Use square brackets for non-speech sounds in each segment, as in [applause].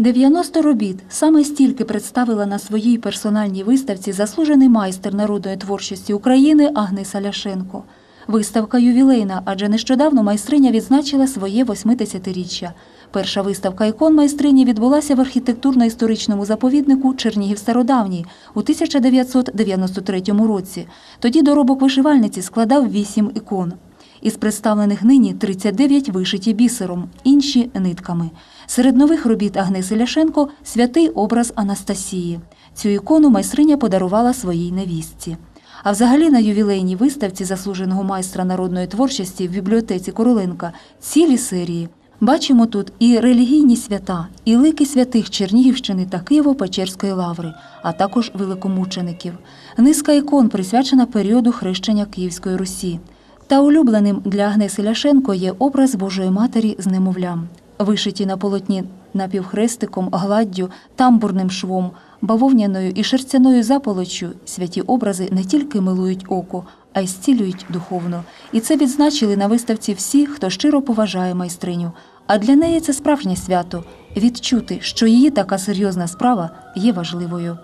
90 робіт саме стільки представила на своїй персональній виставці заслужений майстер народної творчості України Агниса Ляшенко. Виставка ювілейна, адже нещодавно майстриня відзначила своє 80-річчя. Перша виставка ікон майстрині відбулася в архітектурно-історичному заповіднику Чернігів Стародавній у 1993 році. Тоді доробок вишивальниці складав 8 ікон. Із представлених нині 39 вишиті бісером, інші нитками. Серед нових робіт Агнеси Ляшенко святий образ Анастасії. Цю ікону майстриня подарувала своїй невістці. А взагалі на ювілейній виставці заслуженого майстра народної творчості в бібліотеці Короленка цілі серії. Бачимо тут і релігійні свята, і лики святих Чернігівщини та Києво-Печерської лаври, а також великомучеників. Низка ікон присвячена періоду хрещення Київської Русі. Та улюбленим для Агнеси Ляшенко є образ Божої Матері з немовлям, вишиті на полотні напівхрестиком, гладдю, тамбурним швом, бавовняною і шерстяною заполоччю святі образи не тільки милують око, а й зцілюють духовно. І це відзначили на виставці всі, хто щиро поважає майстриню. А для неї це справжнє свято відчути, що її така серйозна справа є важливою.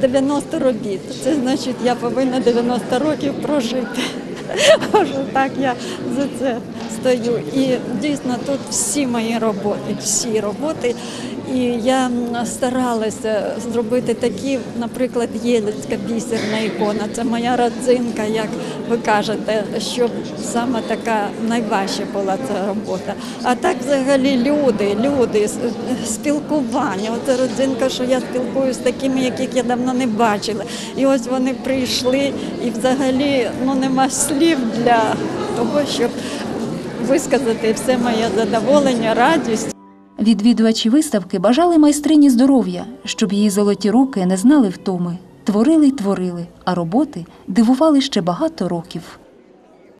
90 робіт. Це значить, я повинна 90 років прожити. [laughs] Може, так я за це стою. І дійсно тут всі мої роботи, всі роботи. І я старалася зробити такі, наприклад, Єлицька бісерна ікона. Це моя родзинка, як ви кажете, щоб саме така найважча була ця робота. А так взагалі люди, люди, спілкування. Оце родзинка, що я спілкуюся з такими, яких я давно не бачила. І ось вони прийшли, і взагалі ну нема слів для того, щоб висказати все моє задоволення, радість. Відвідувачі виставки бажали майстрині здоров'я, щоб її золоті руки не знали втоми, творили й творили, а роботи дивували ще багато років.